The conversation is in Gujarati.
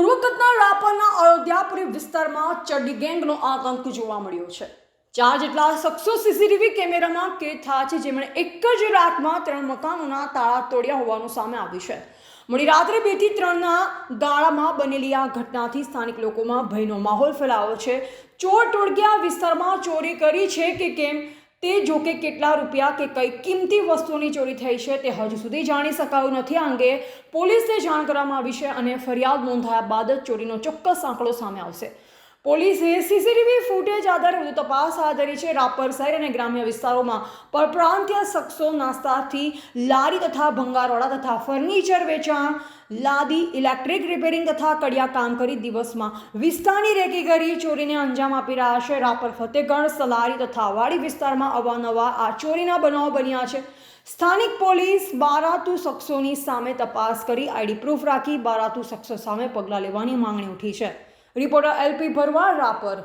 પૂર્વ કચ્છના રાપરના અયોધ્યાપુરી વિસ્તારમાં ચડ્ડી ગેંગનો આતંક જોવા મળ્યો છે. ચાર જેટલા શખ્સો સીસીટીવી કેમેરામાં કેદ થયા છે, જેમણે એક જ રાતમાં ત્રણ મકાનોના તાળા તોડ્યા હોવાનું સામે આવ્યું છે. મોડી રાત્રે બેથી ત્રણના ગાળામાં બનેલી આ ઘટનાથી સ્થાનિક લોકોમાં ભયનો માહોલ ફેલાયો છે. ચોર ટોળકિયા વિસ્તારમાં ચોરી કરી છે કે કેમ? તે જોકે કેટલા રૂપિયા કે કઈ કિંમતી વસ્તુની ચોરી થઈ છે તે હજુ સુધી જાણી શકાયું નથી આ અંગે પોલીસને જાણ કરવામાં આવી છે અને ફરિયાદ નોંધાયા બાદ જ ચોરીનો ચોક્કસ આંકડો સામે આવશે. પોલીસે સીસીટીવી ફૂટેજ આધારે વધુ તપાસ હાથ ધરી છે. રાપર શહેર અને ગ્રામ્ય વિસ્તારોમાં પરપ્રાંતીય શખ્સો નાસ્તાથી લારી તથા ભંગારવાળા તથા ફર્નિચર વેચાણ, લાદી, ઇલેક્ટ્રિક રિપેરિંગ તથા કડિયા કામ કરી દિવસમાં વિસ્તારની રેકી કરી ચોરીને અંજામ આપી રહ્યા છે. રાપર, ફતેગઢ, સલારી તથા વાડી વિસ્તારમાં અવાનવા આ ચોરીના બનાવો બન્યા છે. સ્થાનિક પોલીસ બારાતુ શખ્સોની સામે તપાસ કરી આઈડી પ્રૂફ રાખી બારાતુ શખ્સો સામે પગલાં લેવાની માંગણી ઉઠી છે. Reporter LP Bharwad Rapar.